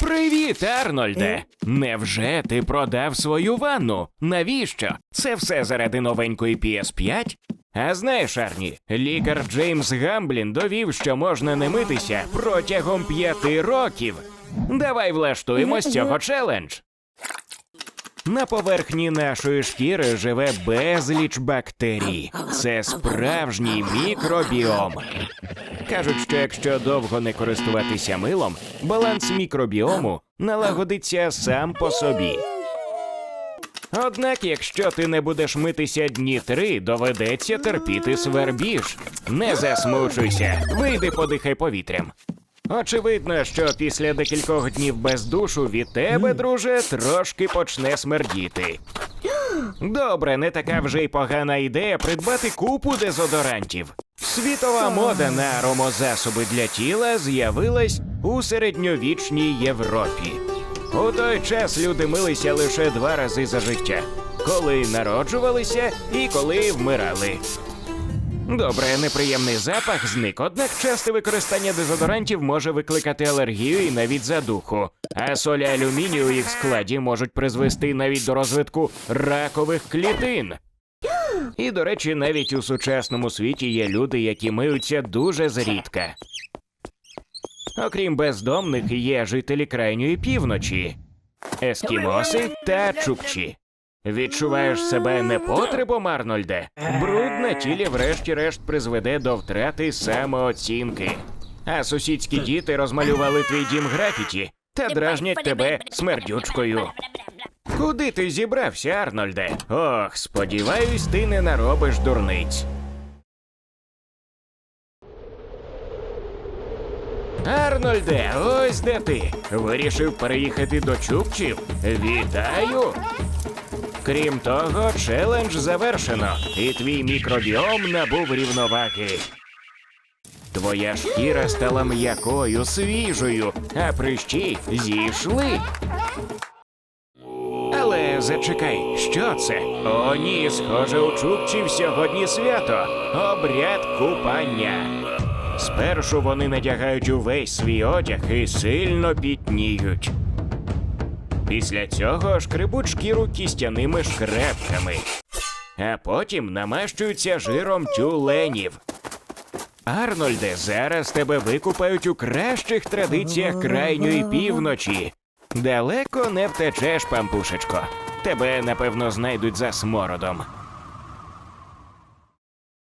Привіт, Арнольде! Невже ти продав свою ванну? Навіщо? Це все заради новенької PS5? А знаєш, Арні, лікар Джеймс Гамблін довів, що можна не митися протягом п'яти років. Давай влаштуємо з цього челендж. На поверхні нашої шкіри живе безліч бактерій. Це справжній мікробіом. Кажуть, що якщо довго не користуватися милом, баланс мікробіому налагодиться сам по собі. Однак, якщо ти не будеш митися дні три, доведеться терпіти свербіж. Не засмучуйся, вийди подихай повітрям. Очевидно, що після декількох днів без душу від тебе, друже, трошки почне смердіти. Добре, не така вже й погана ідея придбати купу дезодорантів. Світова мода на аромозасоби для тіла з'явилась у середньовічній Європі. У той час люди милися лише два рази за життя: коли народжувалися і коли вмирали. Добре, неприємний запах зник, однак часте використання дезодорантів може викликати алергію і навіть задуху. А солі алюмінію у їх складі можуть призвести навіть до розвитку ракових клітин. І, до речі, навіть у сучасному світі є люди, які миються дуже зрідка. Окрім бездомних, є жителі крайньої півночі, ескімоси та чукчі. Відчуваєш себе непотребом, Арнольде? Бруд на тілі врешті-решт призведе до втрати самооцінки. А сусідські діти розмалювали твій дім графіті та дражнять тебе смердючкою. Куди ти зібрався, Арнольде? Ох, сподіваюсь, ти не наробиш дурниць. Арнольде, ось де ти. Вирішив переїхати до Чукчів? Вітаю! Крім того, челендж завершено, і твій мікробіом набув рівноваги. Твоя шкіра стала м'якою, свіжою, а прищі зійшли. Але зачекай, що це? О, ні, схоже, у Чукчів сьогодні свято. Обряд купання. Спершу вони надягають увесь свій одяг і сильно пітніють. Після цього шкребуть шкіру кістяними шкрепками, а потім намащуються жиром тюленів. Арнольде, зараз тебе викупають у кращих традиціях крайньої півночі. Далеко не втечеш, пампушечко. Тебе, напевно, знайдуть за смородом.